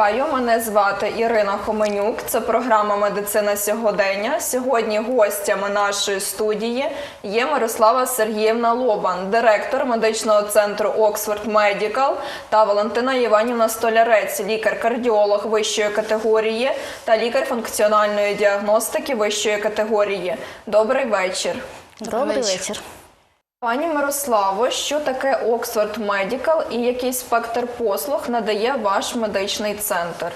Вітаю, мене звати Ірина Хоменюк. Це програма Медицина сьогодення. Сьогодні гостями нашої студії є Мирослава Сергіївна Лобан, директор медичного центру Оксфорд Медікал та Валентина Іванівна Столярець, лікар-кардіолог вищої категорії та лікар функціональної діагностики вищої категорії. Добрий вечір. Добрий вечір. Пані Мирославо, що таке Оксфорд Медікал і який спектр послуг надає ваш медичний центр?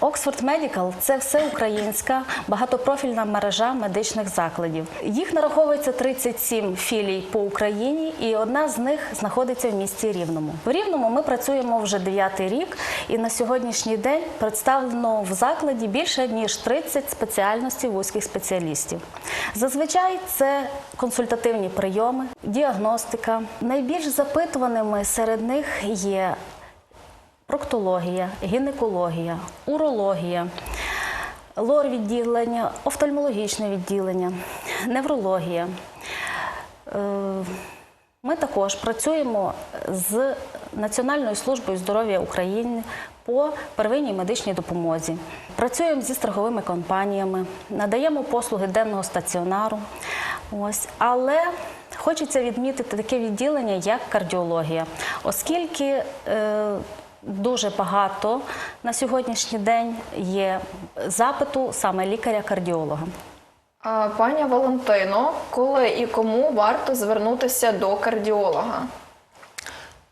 Оксфорд Медікал це всеукраїнська багатопрофільна мережа медичних закладів. Їх нараховується 37 філій по Україні, і одна з них знаходиться в місті Рівному. В Рівному ми працюємо вже дев'ятий рік, і на сьогоднішній день представлено в закладі більше ніж 30 спеціальностей вузьких спеціалістів. Зазвичай це консультативні прийоми, діагностика. Найбільш запитуваними серед них є проктологія, гінекологія, урологія, лор-відділення, офтальмологічне відділення, неврологія. Е, Ми також працюємо з Національною службою здоров'я України по первинній медичній допомозі. Працюємо зі страховими компаніями, надаємо послуги денного стаціонару. Ось, але хочеться відмітити таке відділення, як кардіологія, оскільки е, дуже багато на сьогоднішній день є запиту саме лікаря-кардіолога. Пані Валентино, коли і кому варто звернутися до кардіолога?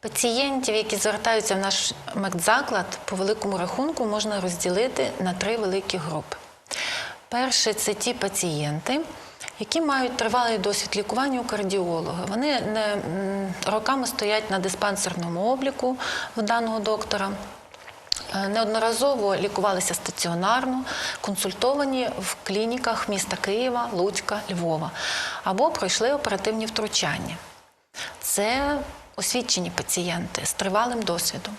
Пацієнтів, які звертаються в наш медзаклад, по великому рахунку можна розділити на три великі групи. Перше це ті пацієнти, які мають тривалий досвід лікування у кардіолога. Вони не, роками стоять на диспансерному обліку в даного доктора. Е, Неодноразово лікувалися стаціонарно, консультовані в клініках міста Києва, Луцька, Львова або пройшли оперативні втручання. Це освічені пацієнти з тривалим досвідом.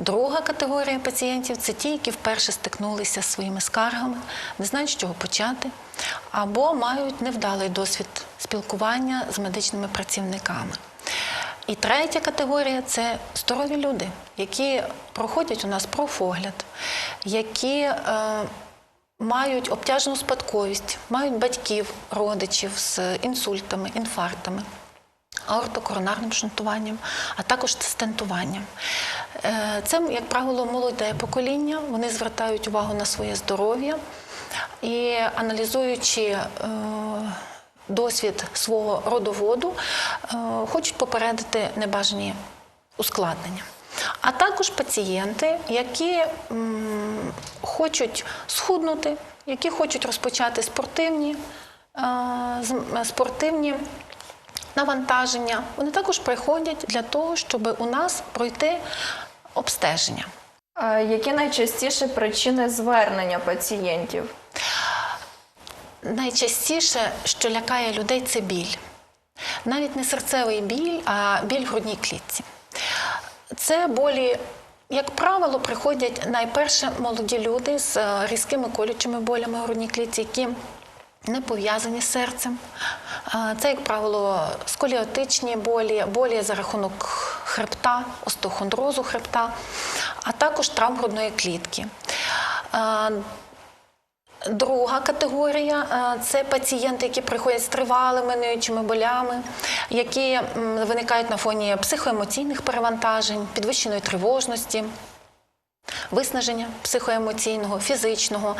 Друга категорія пацієнтів це ті, які вперше стикнулися з своїми скаргами, не знають, з чого почати, або мають невдалий досвід спілкування з медичними працівниками. І третя категорія це здорові люди, які проходять у нас профогляд, які е, мають обтяжену спадковість, мають батьків, родичів з інсультами, інфарктами, аортокоронарним шунтуванням, а також стентуванням. Е, Це, як правило, молоде покоління. Вони звертають увагу на своє здоров'я і аналізуючи. е, Досвід свого родоводу е, хочуть попередити небажані ускладнення. А також пацієнти, які хочуть схуднути, які хочуть розпочати спортивні, спортивні навантаження, вони також приходять для того, щоб у нас пройти обстеження. А, Які найчастіші причини звернення пацієнтів? Найчастіше, що лякає людей, це біль. Навіть не серцевий біль, а біль в грудній клітці. Це болі, як правило, приходять найперше молоді люди з е, різкими колючими болями в грудній клітці, які не пов'язані з серцем. Це, як правило, сколіотичні болі, болі за рахунок хребта, остеохондрозу хребта, а також травм грудної клітки. Друга категорія це пацієнти, які приходять з тривалими ниючими болями, які виникають на фоні психоемоційних перевантажень, підвищеної тривожності, виснаження психоемоційного, фізичного.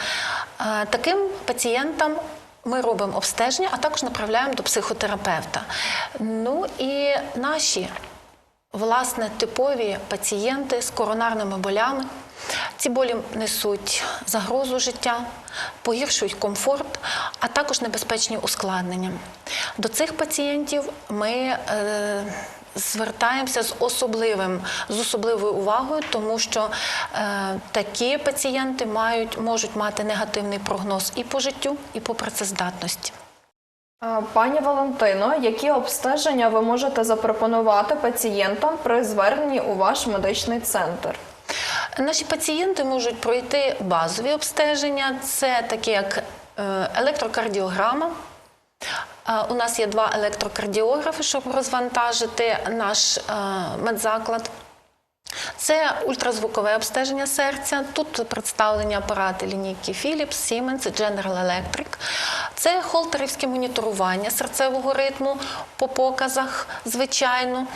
Таким пацієнтам ми робимо обстеження, а також направляємо до психотерапевта. Ну і наші власне типові пацієнти з коронарними болями. Ці болі несуть загрозу життя, погіршують комфорт, а також небезпечні ускладнення. До цих пацієнтів ми е, звертаємося з особливим з особливою увагою, тому що е, такі пацієнти мають можуть мати негативний прогноз і по життю, і по працездатності. Пані Валентино, які обстеження ви можете запропонувати пацієнтам при зверненні у ваш медичний центр? Наші пацієнти можуть пройти базові обстеження, це такі як е, електрокардіограма. Е, У нас є два електрокардіографи, щоб розвантажити наш е, медзаклад. Це ультразвукове обстеження серця. Тут представлені апарати лінійки Philips, Siemens, General Electric. Це холтерівське моніторування серцевого ритму по показах, звичайно.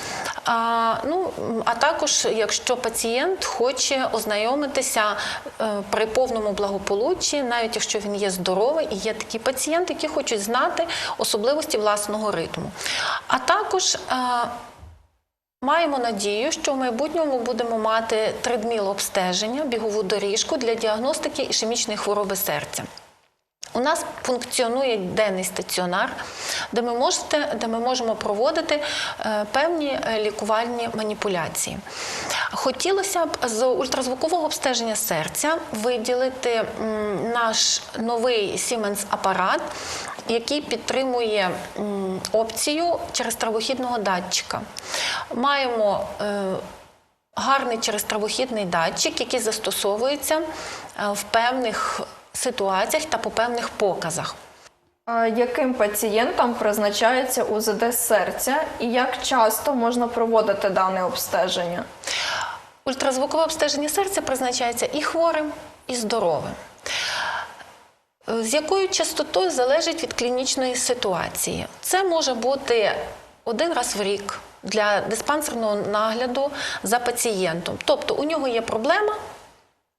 А, ну, а також, якщо пацієнт хоче ознайомитися е, при повному благополуччі, навіть якщо він є здоровий, і є такі пацієнти, які хочуть знати особливості власного ритму. А також е, Маємо надію, що в майбутньому будемо мати тридміл обстеження, бігову доріжку для діагностики ішемічної хвороби серця. У нас функціонує денний стаціонар, де ми, можете, де ми можемо проводити е, певні е, лікувальні маніпуляції. Хотілося б з ультразвукового обстеження серця виділити наш новий Siemens апарат, який підтримує опцію через травохідного датчика. Маємо е, гарний через травохідний датчик, який застосовується в певних ситуаціях та по певних показах. Яким пацієнтам призначається УЗД серця і як часто можна проводити дане обстеження? Ультразвукове обстеження серця призначається і хворим, і здоровим. З якою частотою залежить від клінічної ситуації. Це може бути один раз в рік для диспансерного нагляду за пацієнтом. Тобто у нього є проблема,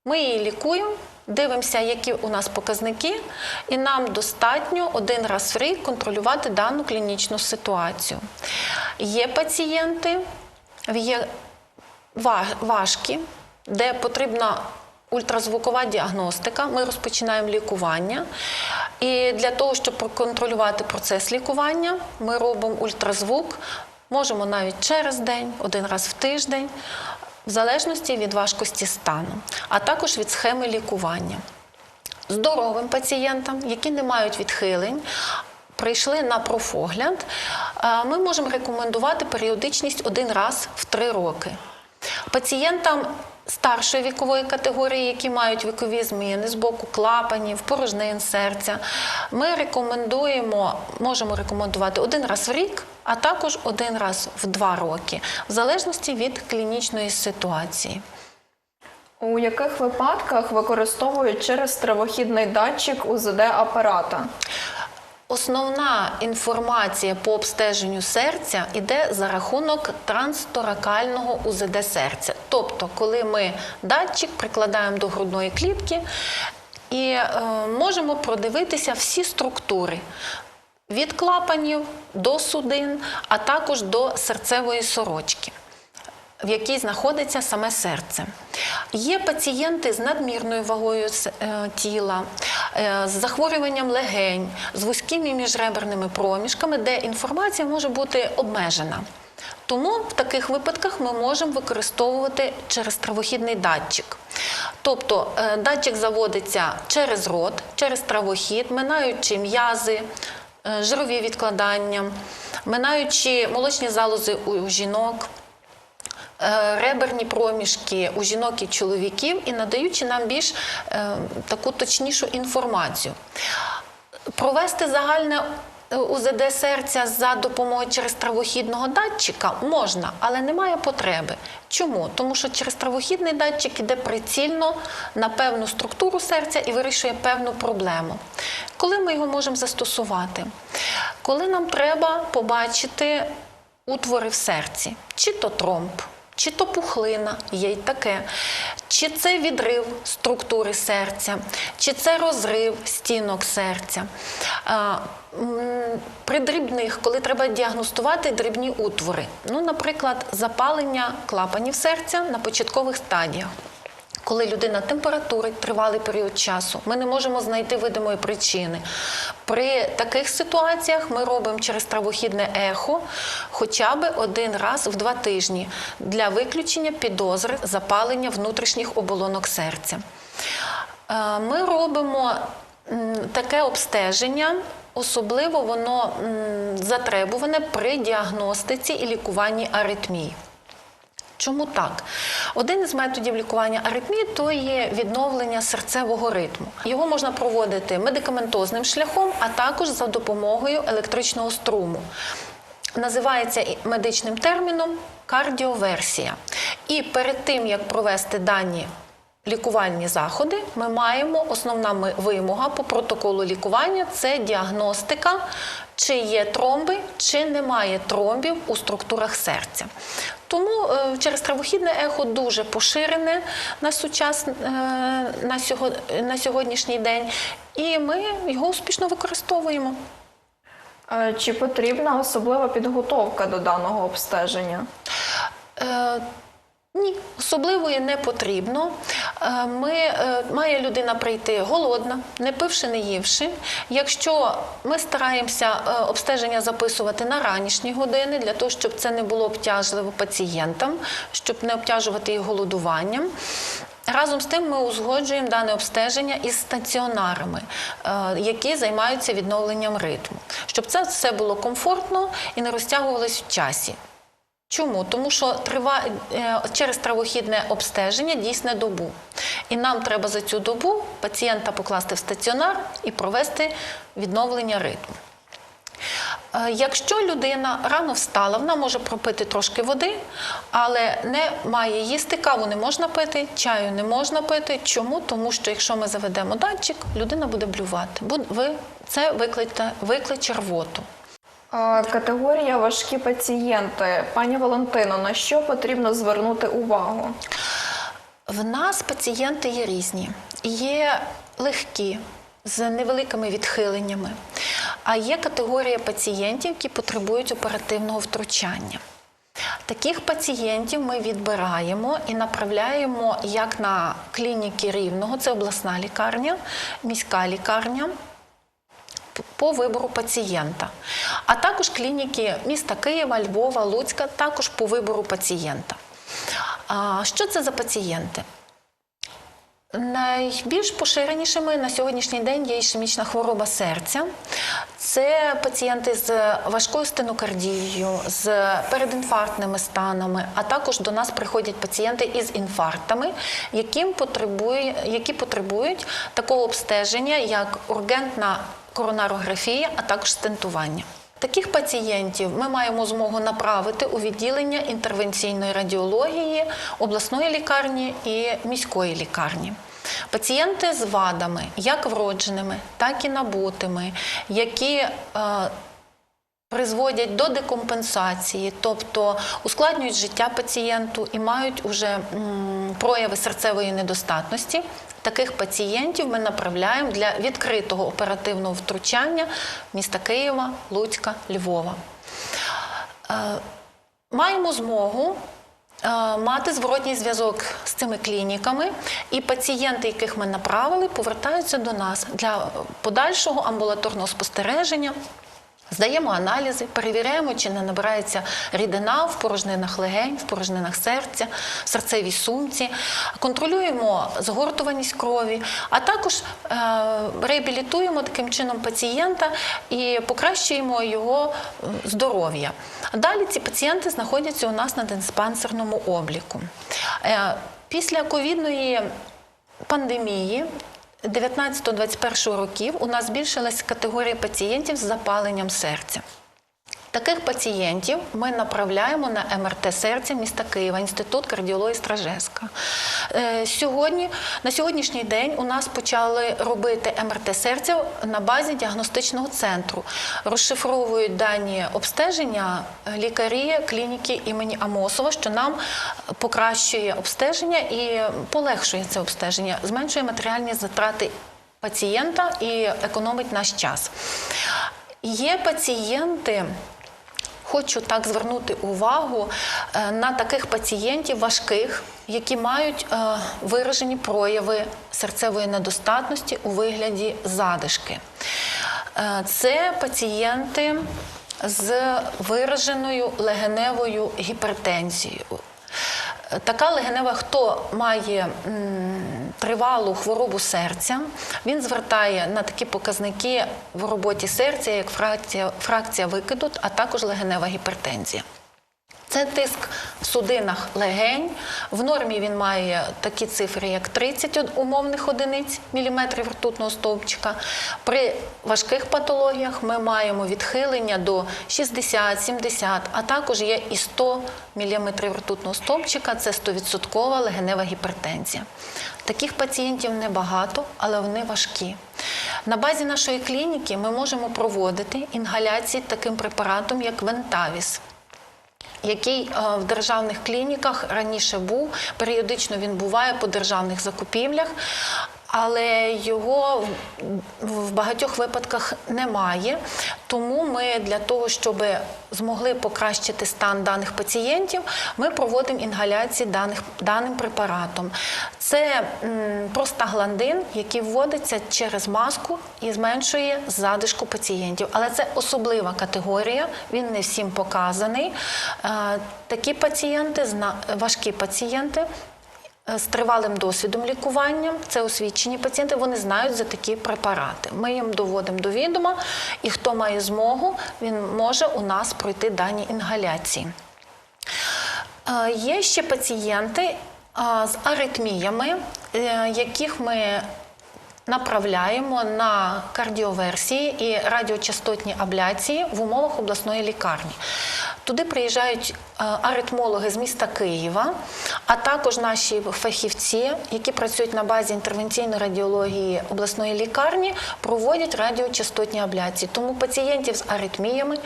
ми її лікуємо, дивимося, які у нас показники, і нам достатньо один раз в рік контролювати дану клінічну ситуацію. Є пацієнти, є важкі, де потрібна ультразвукова діагностика. Ми розпочинаємо лікування. І для того, щоб проконтролювати процес лікування, ми робимо ультразвук. Можемо навіть через день, один раз в тиждень, в залежності від важкості стану, а також від схеми лікування. Здоровим пацієнтам, які не мають відхилень, прийшли на профогляд, ми можемо рекомендувати періодичність один раз в три роки. Пацієнтам старшої вікової категорії, які мають вікові зміни з боку клапанів, порожнин серця, ми рекомендуємо, можемо рекомендувати один раз в рік, а також один раз в два роки, в залежності від клінічної ситуації. У яких випадках використовують через травохідний датчик УЗД апарата? Основна інформація по обстеженню серця йде за рахунок трансторакального УЗД серця. Тобто, коли ми датчик прикладаємо до грудної клітки і е, можемо продивитися всі структури. Від клапанів до судин, а також до серцевої сорочки в якій знаходиться саме серце. Є пацієнти з надмірною вагою е, тіла, е, з захворюванням легень, з вузькими міжреберними проміжками, де інформація може бути обмежена. Тому в таких випадках ми можемо використовувати через травохідний датчик. Тобто е, датчик заводиться через рот, через травохід, минаючи м'язи, жирові відкладання, минаючи молочні залози у жінок, реберні проміжки у жінок і чоловіків і надаючи нам більш е, таку точнішу інформацію. Провести загальне е, УЗД серця за допомогою через травохідного датчика можна, але немає потреби. Чому? Тому що через травохідний датчик іде прицільно на певну структуру серця і вирішує певну проблему. Коли ми його можемо застосувати? Коли нам треба побачити утвори в серці, чи то тромб, чи то пухлина, є й таке, чи це відрив структури серця, чи це розрив стінок серця. При дрібних, коли треба діагностувати дрібні утвори, ну, наприклад, запалення клапанів серця на початкових стадіях. Коли людина температурить тривалий період часу, ми не можемо знайти видимої причини. При таких ситуаціях ми робимо через травохідне ехо хоча б один раз в два тижні для виключення підозри запалення внутрішніх оболонок серця. Е, Ми робимо таке обстеження. Особливо воно затребуване при діагностиці і лікуванні аритмій. Чому так? Один із методів лікування аритмії то є відновлення серцевого ритму. Його можна проводити медикаментозним шляхом, а також за допомогою електричного струму. називається медичним терміном кардіоверсія. І перед тим, як провести дані лікувальні заходи, ми маємо основна вимога по протоколу лікування це діагностика, чи є тромби, чи немає тромбів у структурах серця. Тому е, через травохідне ехо дуже поширене на сучас, е, на, сього, на сьогоднішній день, і ми його успішно використовуємо. Е, Чи потрібна особлива підготовка до даного обстеження? Ні, особливої не потрібно. Е, Ми, е, має людина прийти голодна, не пивши, не ївши. Якщо ми стараємося е, обстеження записувати на ранішні години, для того, щоб це не було обтяжливо пацієнтам, щоб не обтяжувати їх голодуванням. Разом з тим ми узгоджуємо дане обстеження із стаціонарами, які займаються відновленням ритму, щоб це все було комфортно і не розтягувалось в часі. Чому? Тому що трива... е, через травохідне обстеження дійсне добу. І нам треба за цю добу пацієнта покласти в стаціонар і провести відновлення ритму. Е, Якщо людина рано встала, вона може пропити трошки води, але не має їсти, каву не можна пити, чаю не можна пити. Чому? Тому що якщо ми заведемо датчик, людина буде блювати. Це викличе, рвоту. Категорія важкі пацієнти. Пані Валентино, на що потрібно звернути увагу? В нас пацієнти є різні. Є легкі, з невеликими відхиленнями, а є категорія пацієнтів, які потребують оперативного втручання. Таких пацієнтів ми відбираємо і направляємо як на клініки рівного, це обласна лікарня, міська лікарня, по вибору пацієнта, а також клініки міста Києва, Львова, Луцька, також по вибору пацієнта. Що це за пацієнти? Найбільш поширенішими на сьогоднішній день є ішемічна хвороба серця. Це пацієнти з важкою стенокардією, з передінфарктними станами, а також до нас приходять пацієнти із інфарктами, які потребують такого обстеження, як ургентна коронарографія, а також стентування. Таких пацієнтів ми маємо змогу направити у відділення інтервенційної радіології обласної лікарні і міської лікарні. Пацієнти з вадами, як вродженими, так і набутими, які е, призводять до декомпенсації, тобто ускладнюють життя пацієнту і мають уже прояви серцевої недостатності. Таких пацієнтів ми направляємо для відкритого оперативного втручання міста Києва, Луцька, Львова. Е, Маємо змогу е, мати зворотній зв'язок з цими клініками, і пацієнти, яких ми направили, повертаються до нас для подальшого амбулаторного спостереження. Здаємо аналізи, перевіряємо, чи не набирається рідина в порожнинах легень, в порожнинах серця, в серцевій сумці, контролюємо згортуваність крові, а також е, реабілітуємо таким чином пацієнта і покращуємо його здоров'я. Далі ці пацієнти знаходяться у нас на диспансерному обліку. Е, після ковідної пандемії 19-21 років у нас збільшилась категорія пацієнтів з запаленням серця. Таких пацієнтів ми направляємо на МРТ серця міста Києва, інститут кардіології Стражеска. Е, Сьогодні, на сьогоднішній день у нас почали робити МРТ серця на базі діагностичного центру. Розшифровують дані обстеження лікарі клініки імені Амосова, що нам покращує обстеження і полегшує це обстеження, зменшує матеріальні затрати пацієнта і економить наш час. Є пацієнти. Хочу так звернути увагу е, на таких пацієнтів важких, які мають е, виражені прояви серцевої недостатності у вигляді задишки. Е, Це пацієнти з вираженою легеневою гіпертензією. Така легенева, хто має тривалу хворобу серця, він звертає на такі показники в роботі серця, як фракція, фракція викиду, а також легенева гіпертензія. Це тиск в судинах легень. В нормі він має такі цифри, як 30 умовних одиниць міліметрів ртутного стовпчика. При важких патологіях ми маємо відхилення до 60-70, а також є і 100 міліметрів ртутного стовпчика. Це 100% легенева гіпертензія. Таких пацієнтів небагато, але вони важкі. На базі нашої клініки ми можемо проводити інгаляції таким препаратом, як Вентавіс який е, в державних клініках раніше був. Періодично він буває по державних закупівлях, але його в- багатьох випадках немає. Тому ми для того, щоб змогли покращити стан даних пацієнтів, ми проводимо інгаляції даних, даним препаратом. Це м, простагландин, який вводиться через маску і зменшує задишку пацієнтів. Але це особлива категорія, він не всім показаний. Е, Такі пацієнти, важкі пацієнти, з тривалим досвідом лікування, це освічені пацієнти, вони знають за такі препарати. Ми їм доводимо до відома, і хто має змогу, він може у нас пройти дані інгаляції. Е, Є ще пацієнти е, з аритміями, е, яких ми направляємо на кардіоверсії і радіочастотні абляції в умовах обласної лікарні. Туди приїжджають е, аритмологи з міста Києва, а також наші фахівці, які працюють на базі інтервенційної радіології обласної лікарні, проводять радіочастотні абляції. Тому пацієнтів з аритміями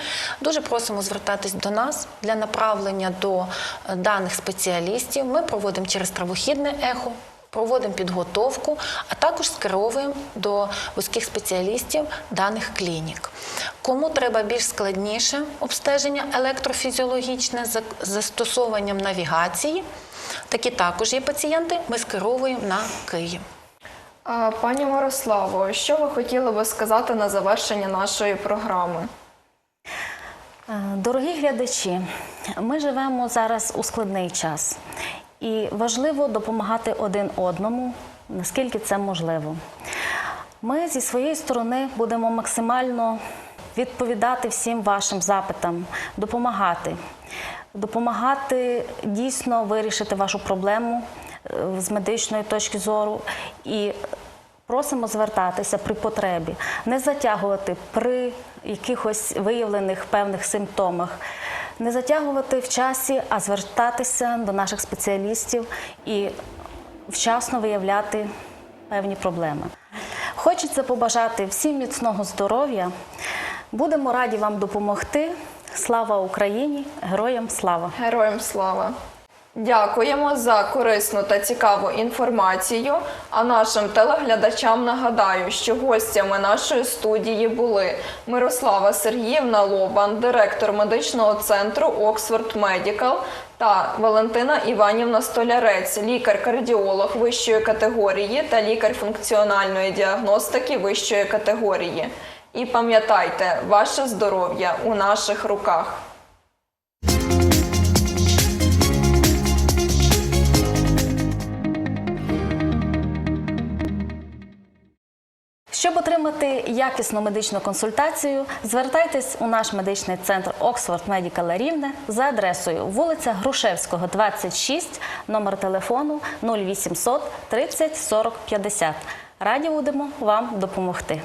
дуже просимо звертатись до нас для направлення до е, даних спеціалістів. Ми проводимо через травохідне ехо. Проводимо підготовку, а також скеровуємо до вузьких спеціалістів даних клінік. Кому треба більш складніше обстеження електрофізіологічне з застосуванням навігації, такі також є пацієнти, ми скеровуємо на Київ. Пані Мирославо, що ви хотіли би сказати на завершення нашої програми? Е, Дорогі глядачі, ми живемо зараз у складний час, і важливо допомагати один одному, наскільки це можливо. Ми зі своєї сторони будемо максимально відповідати всім вашим запитам, допомагати, допомагати дійсно вирішити вашу проблему е, з медичної точки зору. І Просимо звертатися при потребі, не затягувати при якихось виявлених певних симптомах, не затягувати в часі, а звертатися до наших спеціалістів і вчасно виявляти певні проблеми. Хочеться побажати всім міцного здоров'я. Будемо раді вам допомогти. Слава Україні! Героям слава! Героям слава! Дякуємо за корисну та цікаву інформацію. А нашим телеглядачам нагадаю, що гостями нашої студії були Мирослава Сергіївна Лобан, директор медичного центру Оксфорд Медікал, та Валентина Іванівна Столярець, лікар-кардіолог вищої категорії та лікар функціональної діагностики вищої категорії. І пам'ятайте, ваше здоров'я у наших руках. Отримати якісну медичну консультацію, звертайтесь у наш медичний центр Oxford Medical Рівне за адресою вулиця Грушевського, 26, номер телефону 0800 30 40 50. Раді будемо вам допомогти.